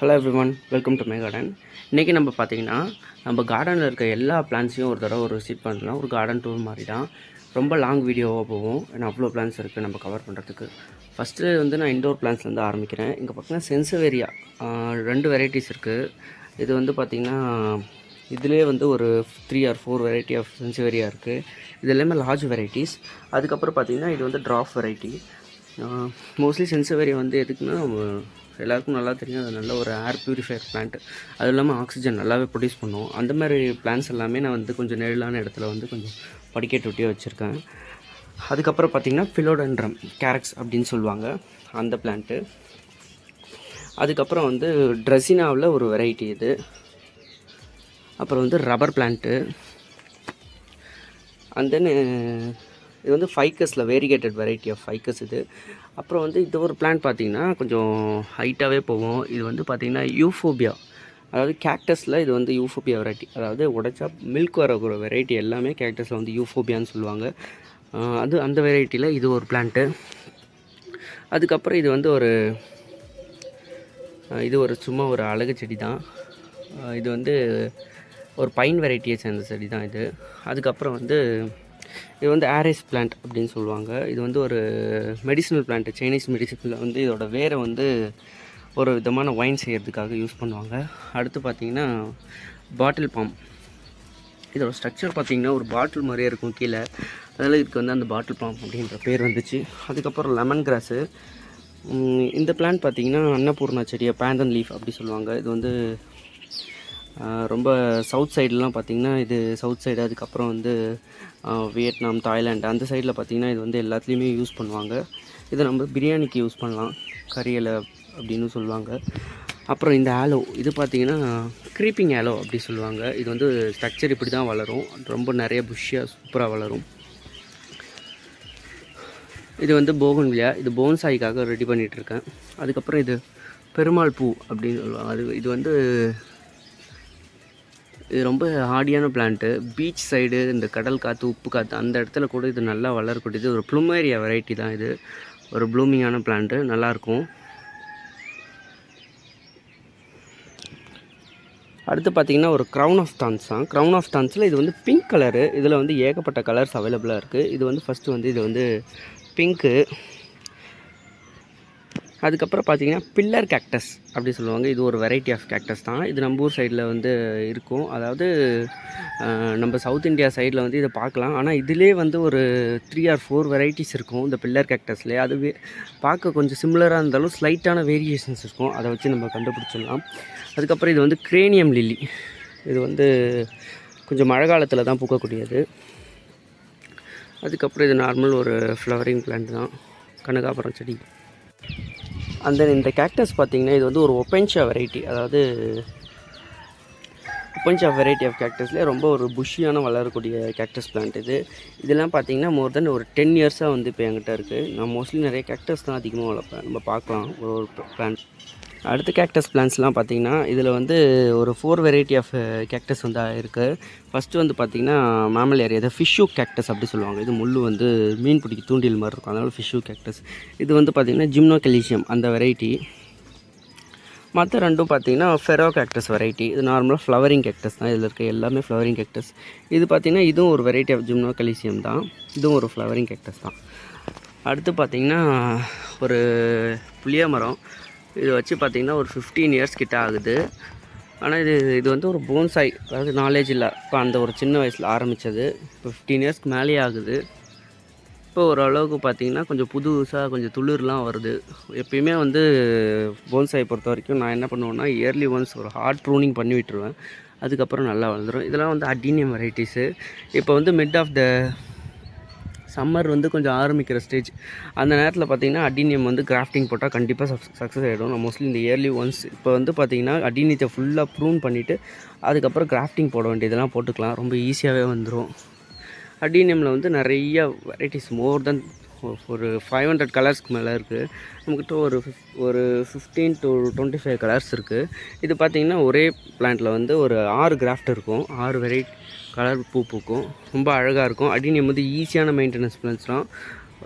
Hello everyone welcome to my garden இன்றைக்கி நம்ம பார்த்தீங்கன்னா நம்ம கார்டனில் இருக்க எல்லா பிளான்ஸையும் ஒரு தடவை ஒரு விசிட் பண்ணலாம். ஒரு கார்டன் டூர் மாதிரி தான் ரொம்ப லாங் வீடியோவாக போகும். ஏன்னா அவ்வளோ பிளான்ஸ் இருக்குது நம்ம கவர் பண்ணுறதுக்கு ஃபஸ்ட்டு வந்து நான் இண்டோர் பிளான்ஸ்லேருந்து ஆரம்பிக்கிறேன். இங்கே பார்த்தீங்கன்னா சென்சவேரியா ரெண்டு வெரைட்டிஸ் இருக்குது இது வந்து பார்த்திங்கன்னா இதுலேயே வந்து ஒரு three or four variety of sansevieria இருக்குது இது எல்லாமே லார்ஜ் வெரைட்டிஸ் அதுக்கப்புறம் பார்த்திங்கன்னா இது வந்து ட்ராப் வெரைட்டி மோஸ்ட்லி சென்சவேரியா வந்து எதுக்குன்னா எல்லாருக்கும் நல்லா தெரியும் அது நல்ல ஒரு ஏர் ப்யூரிஃபையர் பிளான்ட் அதுவும் இல்லாமல் ஆக்சிஜன் நல்லாவே ப்ரொடியூஸ் பண்ணும். அந்த மாதிரி பிளான்ஸ் எல்லாமே நான் வந்து கொஞ்சம் நிழலான இடத்துல வந்து கொஞ்சம் படிக்கட்டு ஒட்டியே வச்சுருக்கேன். அதுக்கப்புறம் பார்த்திங்கன்னா ஃபிலோடென்ட்ரம் கேரக்ஸ் அப்படின்னு சொல்லுவாங்க அந்த பிளான்ட்டு அதுக்கப்புறம் வந்து ட்ரெஸினாவில் ஒரு வெரைட்டி இது. அப்புறம் வந்து ரப்பர் பிளான்ட்டு அண்ட் தென் இது வந்து ஃபைக்கஸில் வேரிகேட்டட் வெரைட்டி ஆஃப் ஃபைக்கஸ் இது. அப்புறம் வந்து இது ஒரு பிளான்ட் பார்த்திங்கன்னா கொஞ்சம் ஹைட்டாகவே போகும். இது வந்து பார்த்திங்கன்னா யூஃபோபியா அதாவது கேக்டஸில் இது வந்து யூஃபோபியா வெரைட்டி அதாவது உடைச்சா மில்க் வர வெரைட்டி எல்லாமே கேக்டஸில் வந்து யூஃபோபியான்னு சொல்லுவாங்க. அது அந்த வெரைட்டியில் இது ஒரு பிளான்ட்டு அதுக்கப்புறம் இது வந்து ஒரு இது ஒரு சும்மா ஒரு அழகு செடி தான் இது வந்து ஒரு பைன் வெரைட்டியை சேர்ந்த செடி தான் இது. அதுக்கப்புறம் வந்து இது வந்து ஆரிஸ் பிளான்ட் அப்படின்னு சொல்லுவாங்க. இது வந்து ஒரு மெடிசினல் பிளான்ட் சைனீஸ் மெடிசினில் வந்து இதோட வேரை வந்து ஒரு விதமான ஒயின் செய்கிறதுக்காக யூஸ் பண்ணுவாங்க. அடுத்து பார்த்தீங்கன்னா பாட்டில் பாம் இதோட ஸ்ட்ரக்சர் பார்த்திங்கன்னா ஒரு பாட்டில் மாதிரியே இருக்கும் கீழே. அதில் இதுக்கு வந்து அந்த பாட்டில் பாம் அப்படின்ற பேர் வந்துச்சு. அதுக்கப்புறம் லெமன் கிராஸு இந்த பிளான்ட் பார்த்தீங்கன்னா அன்னபூர்ணா செடியை பேந்தன் லீஃப் அப்படி சொல்லுவாங்க. இது வந்து ரொம்ப சவுத் சைட்லலாம் பார்த்தீங்கன்னா இது சவுத் சைடு அதுக்கப்புறம் வந்து வியட்நாம் தாய்லாந்து அந்த சைடில் பார்த்தீங்கன்னா இது வந்து எல்லாத்துலேயுமே யூஸ் பண்ணுவாங்க. இதை நம்ம பிரியாணிக்கு யூஸ் பண்ணலாம். கறியலை அப்படின்னு சொல்லுவாங்க. அப்புறம் இந்த ஆலோ இது பார்த்தீங்கன்னா க்ரீப்பிங் ஆலோ அப்படி சொல்லுவாங்க. இது வந்து ஸ்ட்ரக்சர் இப்படி தான் வளரும். ரொம்ப நிறைய புஷ்ஷியாக சூப்பராக வளரும். இது வந்து போகன்விலியா இது போன்சாய்க்காக ரெடி பண்ணிகிட்ருக்கேன் அதுக்கப்புறம் இது பெருமாள் பூ அப்படின்னு சொல்லுவாங்க. அது இது வந்து இது ரொம்ப ஹார்டியான பிளான்ட்டு பீச் சைடு இந்த கடல் காற்று உப்பு காற்று அந்த இடத்துல கூட இது நல்லா வளரக்கூடியது ஒரு ப்ளூமேரியா வெரைட்டி தான் இது. ஒரு ப்ளூமிங்கான பிளான்ட்டு நல்லாயிருக்கும் அடுத்து பார்த்தீங்கன்னா ஒரு க்ரௌன் ஆஃப் தான்ஸ் தான் க்ரௌன் ஆஃப் தான்ஸில் இது வந்து பிங்க் கலரு இதில் வந்து ஏகப்பட்ட கலர்ஸ் அவைலபிளாக இருக்குது இது வந்து ஃபஸ்ட்டு வந்து இது வந்து பிங்க்கு அதுக்கப்புறம் பார்த்தீங்கன்னா பில்லர் கேக்டஸ் அப்படி சொல்லுவாங்க. இது ஒரு வெரைட்டி ஆஃப் கேக்டஸ் தான். இது நம்ம ஊர் சைடில் வந்து இருக்கும். அதாவது நம்ம சவுத் இந்தியா சைடில் வந்து இதை பார்க்கலாம். ஆனால் இதிலே வந்து ஒரு த்ரீ ஆர் ஃபோர் வெரைட்டிஸ் இருக்கும் இந்த பில்லர் கேக்டஸ்லேயே அது பார்க்க கொஞ்சம் சிமிலராக இருந்தாலும் ஸ்லைட்டான வேரியேஷன்ஸ் இருக்கும். அதை வச்சு நம்ம கண்டுபிடிச்சிடலாம். அதுக்கப்புறம் இது வந்து கிரேனியம் லில்லி இது வந்து கொஞ்சம் மழை காலத்தில் தான் பூக்கக்கூடியது. அதுக்கப்புறம் இது நார்மல் ஒரு ஃப்ளவரிங் பிளான்ட் தான். கனகாபுரம் செடி. அந்த இந்த கேக்டஸ் பார்த்தீங்கன்னா இது வந்து ஒரு ஒப்பென்ஷா வெரைட்டி அதாவது ஒப்பென்ஷா வெரைட்டி ஆஃப் கேக்டஸ்லேயே ரொம்ப ஒரு புஷ்ஷியான வளரக்கூடிய கேக்டஸ் பிளான்ட் இது. இதெல்லாம் பார்த்தீங்கன்னா மோர் தென் ஒரு டென் இயர்ஸாக வந்து இப்போ என்கிட்ட இருக்குது நான் மோஸ்ட்லி நிறைய கேக்டஸ் தான் அதிகமாக வளர்ப்பேன். நம்ம பார்க்கலாம் ஒரு ஒரு பிளான்ட் அடுத்த கேக்டஸ் பிளான்ஸ்லாம் பார்த்தீங்கன்னா இதில் வந்து ஒரு ஃபோர் வெரைட்டி ஆஃப் கேக்டஸ் வந்து இருக்குது ஃபஸ்ட்டு வந்து பார்த்தீங்கன்னா மேமல் ஏரியா இதை ஃபிஷ்ஷு கேக்டஸ் அப்படி சொல்லுவாங்க. இது முள் வந்து மீன் பிடிக்க தூண்டில் மாதிரி இருக்கும். அதனால் ஃபிஷ்ஷு கேக்டஸ் இது வந்து பார்த்தீங்கன்னா ஜிம்னோகெலிஷியம் அந்த வெரைட்டி மற்ற ரெண்டும் பார்த்தீங்கன்னா ஃபெரோ கேக்டஸ் வெரைட்டி இது நார்மலாக ஃப்ளவரிங் கேக்டஸ் தான். இதில் இருக்க எல்லாமே ஃப்ளவரிங் கேக்டஸ் இது பார்த்தீங்கன்னா இதுவும் ஒரு வெரைட்டி ஆஃப் ஜிம்னோகலிசியம் தான். இதுவும் ஒரு ஃப்ளவரிங் கேக்டஸ் தான். அடுத்து பார்த்திங்கன்னா ஒரு புளிய மரம். இது வச்சு பார்த்தீங்கன்னா ஒரு ஃபிஃப்டீன் இயர்ஸ் கிட்ட ஆகுது. ஆனால் இது இது வந்து ஒரு போன்சாய் அதாவது நாலேஜ் இல்லை. இப்போ அந்த ஒரு சின்ன வயசில் ஆரம்பித்தது இப்போ ஃபிஃப்டீன் இயர்ஸ்க்கு மேலேயே ஆகுது. இப்போ ஓரளவுக்கு பார்த்தீங்கன்னா கொஞ்சம் புதுசாக கொஞ்சம் துளிர்லாம் வருது. எப்பயுமே வந்து போன்சாயை பொறுத்த வரைக்கும் நான் என்ன பண்ணுவேன்னா இயர்லி ஒன்ஸ் ஒரு ஹார்ட் ப்ரூனிங் பண்ணி விட்டுருவேன். அதுக்கப்புறம் நல்லா வளர்ந்துடும் இதெல்லாம் வந்து அடினியம் வெரைட்டிஸு இப்போ வந்து மிட் ஆஃப் த சம்மர் வந்து கொஞ்சம் ஆரம்பிக்கிற ஸ்டேஜ் அந்த நேரத்தில் பார்த்தீங்கன்னா அடினியம் வந்து கிராஃப்டிங் போட்டால் கண்டிப்பாக சக்ஸஸ் ஆகிடும் நான் மோஸ்ட்லி இந்த இயர்லி ஒன்ஸ் இப்போ வந்து பார்த்தீங்கன்னா அடினியத்தை ஃபுல்லாக ப்ரூன் பண்ணிவிட்டு அதுக்கப்புறம் கிராஃப்டிங் போட வேண்டியதெல்லாம் போட்டுக்கலாம். ரொம்ப ஈஸியாகவே வந்துடும் அடினியமில் வந்து நிறைய வெரைட்டிஸ் மோர் தென் ஒரு ஃபைவ் ஹண்ட்ரட் கலர்ஸ்க்கு மேலே இருக்குது நம்மக்கிட்ட ஒரு ஒரு fifteen to twenty five colours இருக்குது இது பார்த்திங்கன்னா ஒரே பிளான்ட்டில் வந்து ஒரு ஆறு கிராஃப்ட் இருக்கும். ஆறு வெரைட்டி கலர் பூ பூக்கும். ரொம்ப அழகாக இருக்கும். அடினியம் வந்து ஈஸியான மெயின்டெனன்ஸ் பிளான்ஸ் தான்.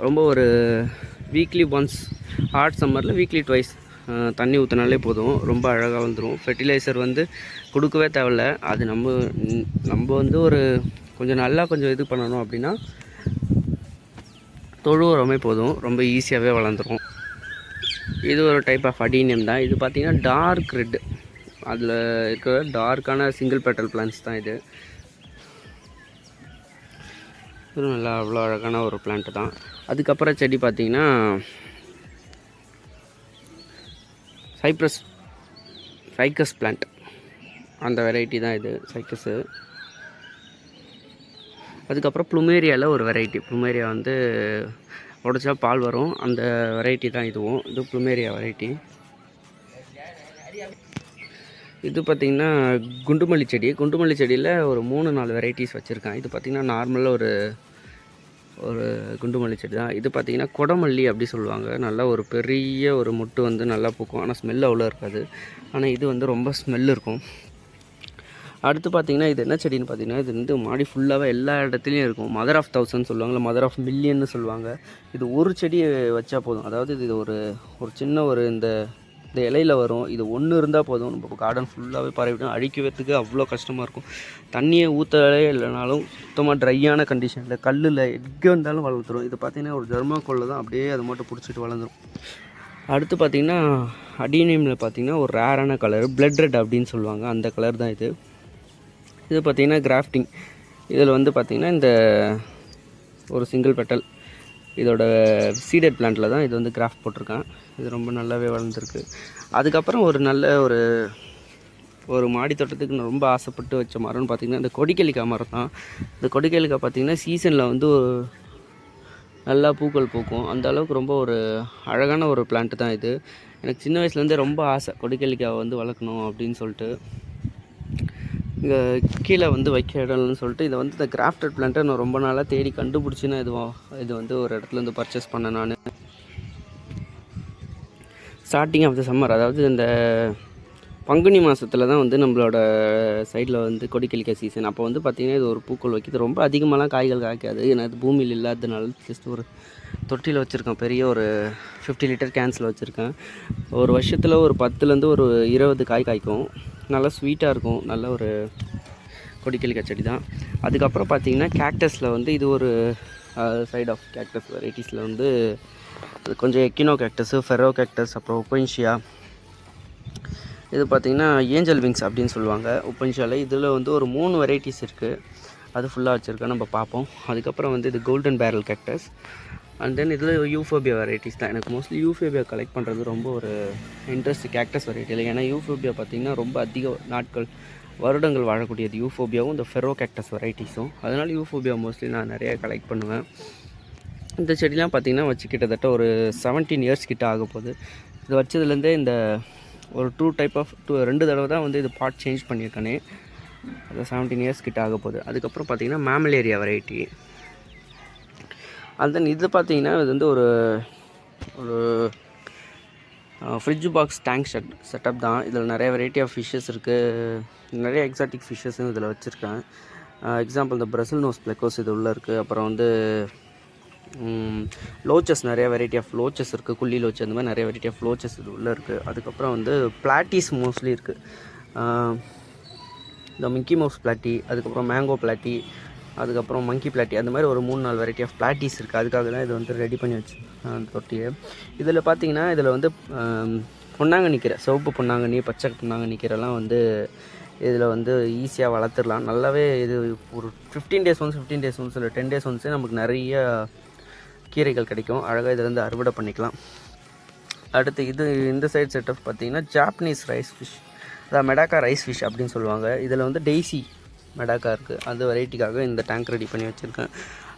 ரொம்ப ஒரு வீக்லி ஒன்ஸ் ஹாட் சம்மரில் வீக்லி ட்வைஸ் தண்ணி ஊற்றினாலே போதும். ரொம்ப அழகாக வந்துடும் ஃபெர்டிலைசர் வந்து கொடுக்கவே தேவையில்ல. அது நம்ம நம்ம வந்து ஒரு கொஞ்சம் நல்லா கொஞ்சம் இது பண்ணணும் அப்படின்னா தொழு உரமே போதும். ரொம்ப ஈஸியாகவே வளர்ந்துடும் இது ஒரு டைப் ஆஃப் அடீனியம் தான். இது பார்த்தீங்கன்னா டார்க் ரெட்டு அதில் இருக்கிற டார்க்கான சிங்கிள் பெட்டல் பிளான்ஸ் தான் இது. இது நல்லா அவ்வளோ அழகான ஒரு பிளான்ட்டு தான். அதுக்கப்புறம் செடி பார்த்தீங்கன்னா சைப்ரஸ் சைக்கஸ் பிளான்ட் அந்த வெரைட்டி தான் இது சைக்கஸு அதுக்கப்புறம் ப்ளூமேரியாவில் ஒரு வெரைட்டி ப்ளூமேரியா வந்து உடச்சா பால் வரும். அந்த வெரைட்டி தான் இதுவும். இது ப்ளூமேரியா வெரைட்டி இது பார்த்திங்கன்னா குண்டுமல்லி செடி. குண்டுமல்லி செடியில் ஒரு மூணு நாலு வெரைட்டிஸ் வச்சுருக்கேன் இது பார்த்திங்கன்னா நார்மலாக ஒரு ஒரு குண்டுமல்லி செடி தான். இது பார்த்திங்கன்னா கொடமல்லி அப்படி சொல்லுவாங்க. நல்லா ஒரு பெரிய ஒரு மொட்டு வந்து நல்லா பூக்கும். ஆனால் ஸ்மெல் அவ்வளோ இருக்காது. ஆனால் இது வந்து ரொம்ப ஸ்மெல் இருக்கும். அடுத்து பார்த்தீங்கன்னா இது என்ன செடின்னு பார்த்தீங்கன்னா இது வந்து மாடி ஃபுல்லாகவே எல்லா இடத்துலையும் இருக்கும். மதர் ஆஃப் தௌசண்ட் சொல்லுவாங்கல்ல மதர் ஆஃப் மில்லியன்னு சொல்லுவாங்க. இது ஒரு செடியை வச்சா போதும். அதாவது இது ஒரு ஒரு சின்ன ஒரு இந்த இந்த இலையில வரும். இது ஒன்று இருந்தால் போதும். நம்ம கார்டன் ஃபுல்லாகவே பரவிடும் அழிக்கிறதுக்கு அவ்வளோ கஷ்டமாக இருக்கும். தண்ணியை ஊற்றலே இல்லைனாலும் சுத்தமாக ட்ரையான கண்டிஷனில் கல்லில் எங்கே இருந்தாலும் வளர்த்துரும் இது பார்த்திங்கன்னா ஒரு ஜெர்மாக்கோலில் தான். அப்படியே அதை மட்டும் பிடிச்சிட்டு வளர்ந்துடும் அடுத்து பார்த்திங்கன்னா அடி நேமில் பார்த்தீங்கன்னா ஒரு ரேரான கலர் பிளட் ரெட் அப்படின்னு சொல்லுவாங்க. அந்த கலர் தான் இது. இது பார்த்தீங்கன்னா கிராஃப்டிங் இதில் வந்து பார்த்திங்கன்னா இந்த ஒரு சிங்கிள் பெட்டல் இதோட சீடட் பிளான்ட்டில் தான் இது வந்து கிராஃப்ட் போட்டிருக்கேன் இது ரொம்ப நல்லாவே வளர்ந்துருக்கு. அதுக்கப்புறம் ஒரு நல்ல ஒரு ஒரு மாடி தோட்டத்துக்கு நான் ரொம்ப ஆசைப்பட்டு வச்ச மரம்னு பார்த்திங்கன்னா இந்த கொடிக்கலிக்காய் மரம் தான். இந்த கொடிக்கலிக்காய் பார்த்தீங்கன்னா சீசனில் வந்து ஒரு நல்லா பூக்கள் பூக்கும். அந்த அளவுக்கு ரொம்ப ஒரு அழகான ஒரு பிளான்ட்டு தான் இது. எனக்கு சின்ன வயசுலேருந்தே ரொம்ப ஆசை கொடிக்கலிக்காய் வந்து வளர்க்கணும் அப்படின்னு சொல்லிட்டு. இங்கே கீழே வந்து வைக்க இடம்னு சொல்லிட்டு இதை வந்து இந்த கிராஃப்டட் பிளான்ட்டை நான் ரொம்ப நாளாக தேடி கண்டுபிடிச்சி நான் இது இது வந்து ஒரு இடத்துலருந்து பர்ச்சேஸ் பண்ணேன் நான். ஸ்டார்டிங் ஆஃப் த சம்மர் அதாவது இந்த பங்குனி மாதத்தில் தான் வந்து நம்மளோட சைடில் வந்து கொடிக்கலிக்காய் சீசன் அப்போ வந்து பார்த்திங்கன்னா இது ஒரு பூக்கள் வைக்கிறது. ரொம்ப அதிகமாகலாம் காய்கள் காய்க்காது. ஏன்னா அது பூமியில் இல்லாததுனால ஜஸ்ட் ஒரு தொட்டியில் வச்சுருக்கேன் பெரிய ஒரு ஃபிஃப்டி லிட்டர் கேன்ஸில் வச்சுருக்கேன். ஒரு வருஷத்தில் ஒரு பத்துலேருந்து ஒரு இருபது காய் காய்க்கும். நல்லா ஸ்வீட்டாக இருக்கும். நல்ல ஒரு கொடிக்கலிக்காய் செடி தான். அதுக்கப்புறம் பார்த்திங்கன்னா கேக்டஸில் வந்து இது ஒரு சைடு ஆஃப் கேக்டஸ் வெரைட்டிஸில் வந்து கொஞ்சம் எக்கினோ கேக்டஸு ஃபெரோ கேக்டஸ் அப்புறம் ஒப்பன்ஷியா இது பார்த்திங்கன்னா ஏஞ்சல் விங்ஸ் அப்படின்னு சொல்லுவாங்க. ஒப்பன்ஷியாவில் இதில் வந்து ஒரு மூணு வெரைட்டிஸ் இருக்குது அது ஃபுல்லாக வச்சுருக்கோம் நம்ம பார்ப்போம். அதுக்கப்புறம் வந்து இது golden barrel cactus and then இதில் யூஃபோபியா வெரைட்டிஸ் தான். எனக்கு மோஸ்ட்லி யூஃபோபியா கலெக்ட் பண்ணுறது ரொம்ப ஒரு இன்ட்ரெஸ்ட் கேக்டஸ் வெரைட்டியில் ஏன்னா யூஃபோபியா பார்த்திங்கன்னா ரொம்ப அதிக நாட்கள் வருடங்கள் வாழக்கூடியது. யூஃபோபியாவும் இந்த ஃபெரோ கேக்டஸ் வெரைட்டிஸும் அதனால் யூஃபோபியா மோஸ்ட்லி நான் நிறைய கலெக்ட் பண்ணுவேன். இந்த செடிலாம் பார்த்திங்கன்னா வச்சு கிட்டத்தட்ட ஒரு செவன்டீன் இயர்ஸ் கிட்ட ஆக போகுது இது வச்சதுலேருந்தே இந்த ஒரு டூ டைப் ஆஃப் டூ ரெண்டு தடவை தான் வந்து இது பார்ட் சேஞ்ச் பண்ணியிருக்கேனே. அது செவன்டீன் இயர்ஸ் கிட்ட ஆக போகுது. அதுக்கப்புறம் பார்த்திங்கன்னா மேமலேரியா வெரைட்டி அண்ட் தென் இது பார்த்தீங்கன்னா இது வந்து ஒரு ஒரு fridge box tank set setup தான். இதில் நிறைய வெரைட்டி ஆஃப் ஃபிஷ்ஷஸ் இருக்குது நிறைய எக்ஸாட்டிக் ஃபிஷ்ஷஸும் இதில் வச்சுருக்கேன். எக்ஸாம்பிள் இந்த பிரசில் நோஸ் பிளக்கோஸ் இது உள்ளே இருக்குது அப்புறம் வந்து லோச்சஸ் நிறைய வெரைட்டி ஆஃப் லோச்சஸ் இருக்குது குள்ளி லோச்சு அந்த மாதிரி நிறைய வெரைட்டி ஆஃப் லோச்சஸ் இது உள்ளே இருக்குது அதுக்கப்புறம் வந்து பிளாட்டிஸ் மோஸ்ட்லி இருக்குது இந்த மிக்கி மவுஸ் பிளாட்டி அதுக்கப்புறம் மேங்கோ பிளாட்டி அதுக்கப்புறம் மங்கி பிளாட்டி அந்த மாதிரி ஒரு மூணு நாலு வெரைட்டி ஆஃப் பிளாட்டிஸ் இருக்குது அதுக்காக தான் இது வந்து ரெடி பண்ணி வச்சு அந்த தொட்டியை. இதில் பார்த்தீங்கன்னா இதில் வந்து பொன்னாங்கண்ணி கீரை சிவப்பு பொன்னாங்கண்ணி பச்சை பொன்னாங்கண்ணி கீரைலாம் வந்து இதில் வந்து ஈஸியாக வளர்த்துடலாம். நல்லாவே இது ஒரு fifteen days once fifteen days once இல்லை டென் டேஸ் ஒன்ஸே நமக்கு நிறைய கீரைகள் கிடைக்கும். அழகாக இதில் இருந்து அறுவடை பண்ணிக்கலாம். அடுத்து இது இந்த சைடு செட்டப் பார்த்தீங்கன்னா ஜாப்பனீஸ் ரைஸ் ஃபிஷ் அதான் மெடாக்கா ரைஸ் ஃபிஷ் அப்படின்னு சொல்லுவாங்க. இதில் வந்து டெய்ஸி மெடாக்கா இருக்குது அந்த வெரைட்டிக்காக இந்த டேங்க் ரெடி பண்ணி வச்சுருக்கேன்.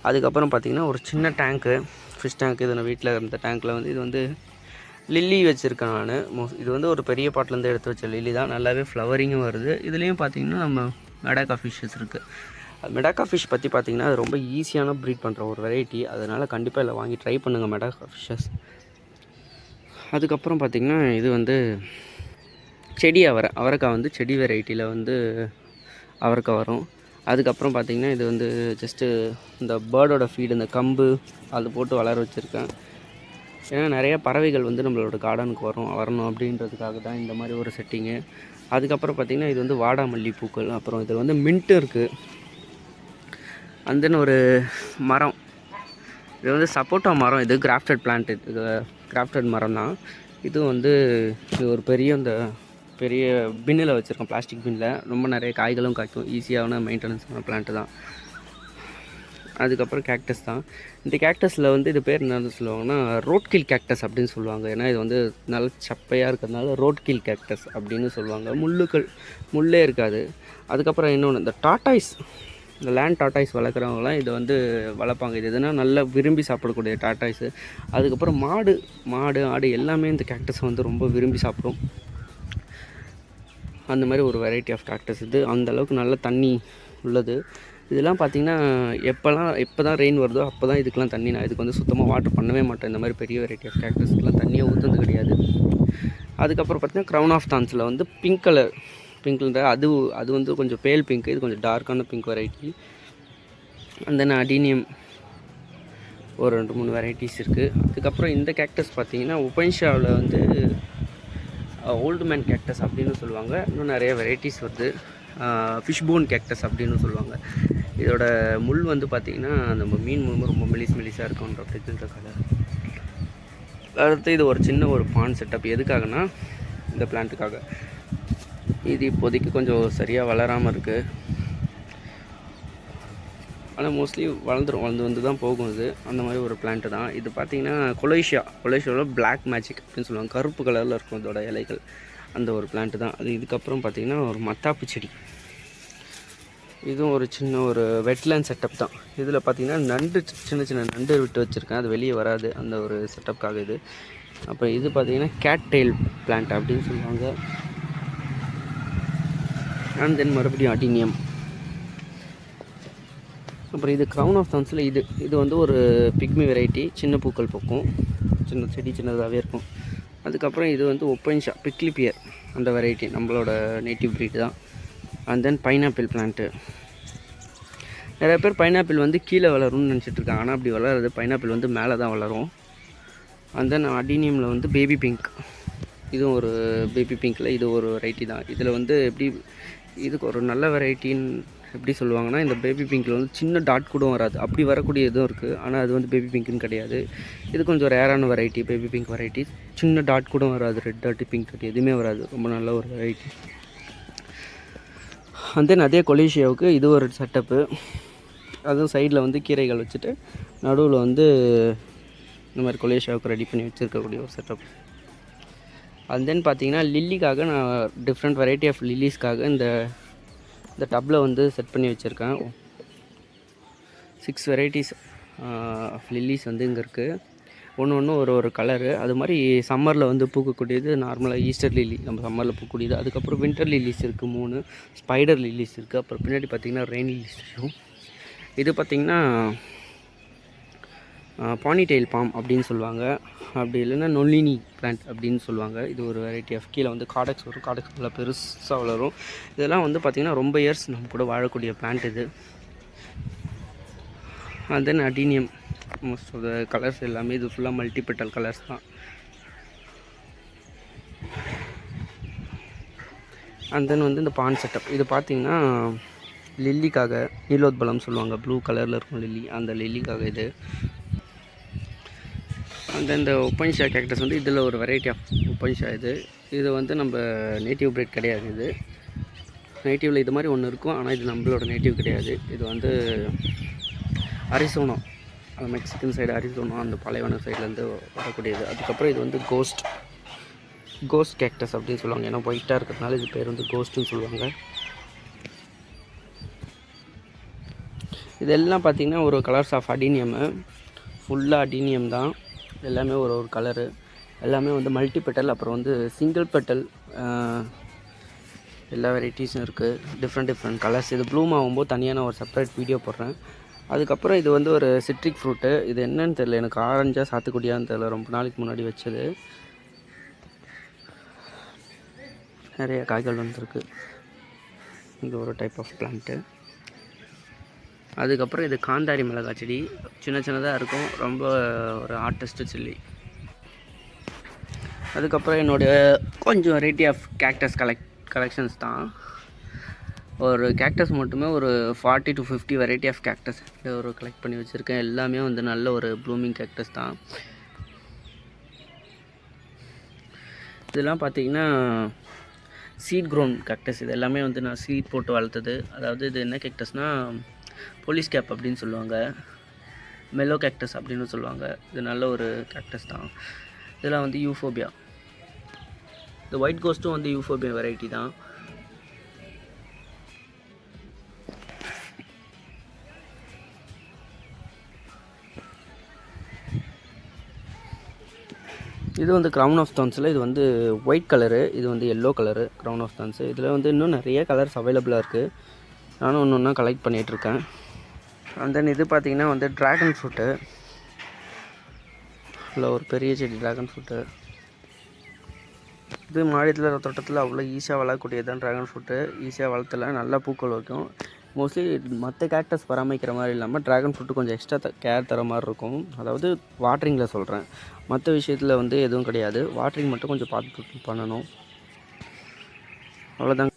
அதுக்கப்புறம் பார்த்தீங்கன்னா ஒரு சின்ன டேங்க்கு ஃபிஷ் டேங்க் இது நான் வீட்டில் இருந்த டேங்க்கில் வந்து இது வந்து லில்லி வச்சுருக்கேன் நான். மோ இது வந்து ஒரு பெரிய பாட்டிலேருந்து எடுத்து வச்ச லில்லி தான். நல்லாவே ஃப்ளவரிங்கும் வருது. இதுலேயும் பார்த்தீங்கன்னா நம்ம மெடாக்கா ஃபிஷ்ஷஸ் இருக்குது மெடாக்கா ஃபிஷ் பற்றி பார்த்தீங்கன்னா அது ரொம்ப ஈஸியான ப்ரீட் பண்ணுற ஒரு வெரைட்டி அதனால் கண்டிப்பாக இதில் வாங்கி ட்ரை பண்ணுங்கள் மெடாக்கா ஃபிஷ்ஷஸ் அதுக்கப்புறம் பார்த்திங்கன்னா இது வந்து செடி அவரை அவரைக்காய் வந்து செடி வெரைட்டியில் வந்து அவரைக்காய் வரும். அதுக்கப்புறம் பார்த்திங்கன்னா இது வந்து ஜஸ்ட்டு இந்த பேர்டோட ஃபீடு இந்த கம்பு அது போட்டு வளர வச்சுருக்கேன். ஏன்னா நிறைய பறவைகள் வந்து நம்மளோட கார்டனுக்கு வரும் வரணும் அப்படின்றதுக்காக தான் இந்த மாதிரி ஒரு செட்டிங்கு அதுக்கப்புறம் பார்த்திங்கன்னா இது வந்து வாடாமல்லி பூக்கள் அப்புறம் இதில் வந்து மின்ட்டு இருக்குது அண்ட் தென் ஒரு மரம். இது வந்து சப்போட்டா மரம். இது கிராஃப்டட் பிளான்ட் இது கிராஃப்டட் மரம் தான். இது வந்து இது ஒரு பெரிய இந்த பெரிய பின்னில் வச்சுருக்கோம் பிளாஸ்டிக் பின்னில். ரொம்ப நிறைய காய்களும் காய்க்கும். ஈஸியான மெயின்டெனன்ஸான பிளான்ட்டு தான். அதுக்கப்புறம் கேக்டஸ் தான். இந்த கேக்டஸில் வந்து இது பேர் என்னன்னு சொல்லுவாங்கன்னா ரோட் கில் கேக்டஸ் அப்படின்னு சொல்லுவாங்க. ஏன்னா இது வந்து நல்ல சப்பையாக இருக்கிறதுனால ரோட் கில் கேக்டஸ் அப்படின்னு சொல்லுவாங்க. முள்ளுக்கள் முள்ளே இருக்காது. அதுக்கப்புறம் இன்னொன்று இந்த டாட்டாய்ஸ் இந்த லேண்ட் டாட்டாய்ஸ் வளர்க்குறவங்களாம் இதை வந்து வளர்ப்பாங்க. இது எதுனா நல்லா விரும்பி சாப்பிடக்கூடிய டாட்டாய்ஸு அதுக்கப்புறம் மாடு மாடு ஆடு எல்லாமே இந்த கேக்டஸை வந்து ரொம்ப விரும்பி சாப்பிடும். அந்த மாதிரி ஒரு வெரைட்டி ஆஃப் கேக்டஸ் இது. அந்த அளவுக்கு நல்ல தண்ணி உள்ளது. இதெல்லாம் பார்த்திங்கன்னா எப்போல்லாம் எப்போ தான் ரெயின் வருதோ அப்போ தான் இதுக்கெலாம் தண்ணி. நான் இதுக்கு வந்து சுத்தமாக வாட்டர் பண்ணவே மாட்டேன். இந்த மாதிரி பெரிய வெரைட்டி ஆஃப் கேக்டஸ்க்கெலாம் தண்ணியை ஊற்றுறது கிடையாது. அதுக்கப்புறம் பார்த்தீங்கன்னா க்ரௌன் ஆஃப் தான்ஸில் வந்து பிங்க் கலர் பிங்க் அது அது வந்து கொஞ்சம் பேல் பிங்க் இது கொஞ்சம் டார்க்கான பிங்க் வெரைட்டி அந்த தென் அடீனியம் ஒரு ரெண்டு மூணு வெரைட்டிஸ் இருக்குது அதுக்கப்புறம் இந்த கேக்டஸ் பார்த்தீங்கன்னா உபன்ஷாவில் வந்து ஓல்டு மேன் கேக்டஸ் அப்படின்னு சொல்லுவாங்க. இன்னும் நிறைய வெரைட்டிஸ் வருது. ஃபிஷ் போன் கேக்டஸ் அப்படின்னு சொல்லுவாங்க. இதோட முள் வந்து பார்த்திங்கன்னா நம்ம மீன் முழு ரொம்ப மெலிஸ் மெலிஸாக இருக்கும்ன்ற அப்படின்ற கலர் அடுத்து இது ஒரு சின்ன ஒரு பான் செட்டப் எதுக்காகனா இந்த பிளான்ட்டுக்காக இது இப்போதைக்கு கொஞ்சம் சரியாக வளராமல் இருக்குது ஆனால் மோஸ்ட்லி வளர்ந்துடும் வளர்ந்து வந்து தான் போகும் இது. அந்த மாதிரி ஒரு பிளான்ட்டு தான். இது பார்த்தீங்கன்னா கொலேஷியா கொலேஷியாவில் பிளாக் மேஜிக் அப்படின்னு சொல்லுவாங்க. கருப்பு கலரில் இருக்கும் இதோட இலைகள். அந்த ஒரு பிளான்ட்டு தான். அது இதுக்கப்புறம் பார்த்தீங்கன்னா ஒரு மத்தாப்பு செடி. இதுவும் ஒரு சின்ன ஒரு வெட்லேண்ட் செட்டப் தான். இதில் பார்த்தீங்கன்னா நண்டு சின்ன சின்ன நண்டு விட்டு வச்சுருக்கேன். அது வெளியே வராது. அந்த ஒரு செட்டப்காக இது. அப்புறம் இது பார்த்திங்கன்னா கேட் டெயில் பிளான்ட் அப்படின்னு சொல்லுவாங்க. அண்ட் தென் மறுபடியும் அடினியம். அப்புறம் இது க்ரௌன் ஆஃப் தன்ஸில் இது இது வந்து ஒரு பிக்மி வெரைட்டி சின்ன பூக்கள் பூக்கும். சின்ன செடி சின்னதாகவே இருக்கும். அதுக்கப்புறம் இது வந்து ஒப்பன்ஷா பிக்லி பியர் அந்த வெரைட்டி நம்மளோட நேட்டிவ் breed தான். அண்ட் தென் பைனாப்பிள் பிளான்ட்டு நிறைய பேர் பைனாப்பிள் வந்து கீழே வளரும்னு நினச்சிட்டு இருக்காங்க. ஆனால் அப்படி வளராது. பைனாப்பிள் வந்து மேலே தான் வளரும். அண்ட் தென் அடினியமில் வந்து பேபி பிங்க் இதுவும் ஒரு பேபி பிங்க்கில் இது ஒரு வெரைட்டி தான். இதில் வந்து எப்படி இதுக்கு ஒரு நல்ல வெரைட்டின்னு எப்படி சொல்லுவாங்கன்னா இந்த பேபி பிங்க்கில் வந்து சின்ன டாட் கூட வராது. அப்படி வரக்கூடிய இதுவும் இருக்குது ஆனால் அது வந்து பேபி பிங்க்குன்னு கிடையாது. இது கொஞ்சம் ரேரான வெரைட்டி பேபி பிங்க் வெரைட்டி சின்ன டாட் கூட வராது. ரெட் டாட்டு பிங்க் டாட் எதுவுமே வராது. ரொம்ப நல்ல ஒரு வெரைட்டி அண்ட் தென் அதே கொலேஷியாவுக்கு இது ஒரு செட்டப்பு அதுவும் சைடில் வந்து கீரைகள் வச்சுட்டு நடுவில் வந்து இந்த மாதிரி கொலேஷியாவுக்கு ரெடி பண்ணி வச்சுருக்கக்கூடிய ஒரு செட்டப் அண்ட் தென் பார்த்தீங்கன்னா லில்லிக்காக நான் டிஃப்ரெண்ட் வெரைட்டி ஆஃப் லில்லிஸ்க்காக இந்த இந்த டப்பில் வந்து செட் பண்ணி வச்சுருக்கேன். சிக்ஸ் வெரைட்டிஸ் ஆஃப் லில்லிஸ் வந்து இங்கே இருக்குது ஒன்று ஒன்று ஒரு ஒரு கலரு அது மாதிரி சம்மரில் வந்து பூக்கக்கூடியது நார்மலாக ஈஸ்டர் லில்லி நம்ம சம்மரில் பூக்கக்கூடியது. அதுக்கப்புறம் வின்டர் லில்லிஸ் இருக்குது மூணு. ஸ்பைடர் லில்லிஸ் இருக்குது அப்புறம் பின்னாடி பார்த்திங்கன்னா ரெயின் லில்லிஸ் இருக்கும் இது பார்த்திங்கன்னா பானிடெயில் பாம் அப்படின்னு சொல்லுவாங்க. அப்படி இல்லைன்னா நொல்லினி பிளான்ட் அப்படின்னு சொல்லுவாங்க. இது ஒரு வெரைட்டி ஆஃப் கீழே வந்து காடக்ஸ் வரும். காடக்ஸ் நல்லா பெருசாக வளரும். இதெல்லாம் வந்து பார்த்திங்கன்னா ரொம்ப இயர்ஸ் நம்ம கூட வாழக்கூடிய பிளான்ட் இது. And then adenium most of the colours எல்லாமே இது ஃபுல்லாக மல்டிபெட்டல் கலர்ஸ் தான். அண்ட் தென் வந்து இந்த பான் செட்டப் இது பார்த்திங்கன்னா லில்லிக்காக நீலோத்பலம் சொல்லுவாங்க. ப்ளூ கலரில் இருக்கும் லில்லி. அந்த லில்லிக்காக இது. அந்த இந்த உப்பன்ஷா கேக்டஸ் வந்து இதில் ஒரு வெரைட்டி ஆஃப் உப்பன்ஷா இது. இது வந்து நம்ம நேட்டிவ் breed கிடையாது இது. நேட்டிவில் இது மாதிரி ஒன்று இருக்கும் ஆனால் இது நம்மளோட நேட்டிவ் கிடையாது. இது வந்து அரிசோனா. அந்த மெக்சிகன் சைடு அரிசோனா அந்த பாலைவன சைட்லேருந்து வரக்கூடியது. அதுக்கப்புறம் இது வந்து கோஸ்ட் கோஸ்ட் கேக்டஸ் அப்படின்னு சொல்லுவாங்க. ஏன்னா ஒயிட்டாக இருக்கிறதுனால இது பேர் வந்து கோஸ்ட்டுன்னு சொல்லுவாங்க. இதெல்லாம் பார்த்திங்கன்னா ஒரு கலர்ஸ் ஆஃப் அடீனியமு ஃபுல்லாக அடீனியம் தான். எல்லாமே ஒரு ஒரு கலரு எல்லாமே வந்து மல்டி பெட்டல் அப்புறம் வந்து சிங்கிள் பெட்டல் எல்லா வெரைட்டிஸும் இருக்குது டிஃப்ரெண்ட் டிஃப்ரெண்ட் கலர்ஸ் இது ப்ளூம் ஆகும்போது தனியாக நான் ஒரு செப்பரேட் வீடியோ போடுறேன். அதுக்கப்புறம் இது வந்து ஒரு சிட்ரிக் ஃப்ரூட்டு இது என்னன்னு தெரியல. எனக்கு ஆரஞ்சாக சாத்துக்குடியான்னு தெரில ரொம்ப நாளைக்கு முன்னாடி வச்சது. நிறைய காய்கள் வந்திருக்கு. இது ஒரு டைப் ஆஃப் பிளான்ட்டு அதுக்கப்புறம் இது காந்தாரி மிளகாய் செடி. சின்ன சின்னதாக இருக்கும். ரொம்ப ஒரு ஆர்டிஸ்ட்டு சில்லி. அதுக்கப்புறம் என்னுடைய கொஞ்சம் variety of cactus collect collections தான். ஒரு கேக்டஸ் மட்டுமே ஒரு forty to fifty variety of cactus ஒரு கலெக்ட் பண்ணி வச்சுருக்கேன். எல்லாமே வந்து நல்ல ஒரு ப்ளூமிங் கேக்டஸ் தான். இதெல்லாம் பார்த்தீங்கன்னா சீட் க்ரோன் கேக்டஸ் இது எல்லாமே வந்து நான் சீட் போட்டு வளர்த்தது. அதாவது இது என்ன கேக்டஸ்னால் போலீஸ் கேப் அப்படின்னு சொல்லுவாங்க. மெல்லோ கேக்டஸ் அப்படின்னு சொல்லுவாங்க. இது நல்ல ஒரு கேக்டஸ் தான். இதெல்லாம் வந்து யூஃபோபியா இந்த ஒயிட் கோஸ்ட்டும் வந்து யூஃபோபியா வெரைட்டி தான். இது வந்து க்ரௌன் ஆஃப் ஸ்டோன்ஸில் இது வந்து ஒயிட் கலரு இது வந்து yellow colour crown of stones இதில் வந்து இன்னும் நிறைய கலர்ஸ் அவைலபிளாக இருக்குது நானும் ஒன்று ஒன்றா கலெக்ட் பண்ணிகிட்ருக்கேன் அண்ட் தென் இது பார்த்திங்கன்னா வந்து ட்ராகன் ஃப்ரூட்டு இல்லை ஒரு பெரிய செடி ட்ராகன் ஃப்ரூட்டு இது மாடியத்தில் தோட்டத்தில் அவ்வளோ ஈஸியாக வளரக்கூடியது தான் ட்ராகன் ஃப்ரூட்டு ஈஸியாக வளர்த்தல நல்லா பூக்கள் வைக்கும். மோஸ்ட்லி மற்ற கேக்டஸ் பராமரிக்கிற மாதிரி இல்லாமல் ட்ராகன் ஃப்ரூட்டு கொஞ்சம் எக்ஸ்ட்ரா கேர் தர மாதிரி இருக்கும். அதாவது வாட்டரிங்கில் சொல்கிறேன் மற்ற விஷயத்தில் வந்து எதுவும் கிடையாது. வாட்டரிங் மட்டும் கொஞ்சம் பார்த்து பண்ணணும். அவ்வளோதாங்க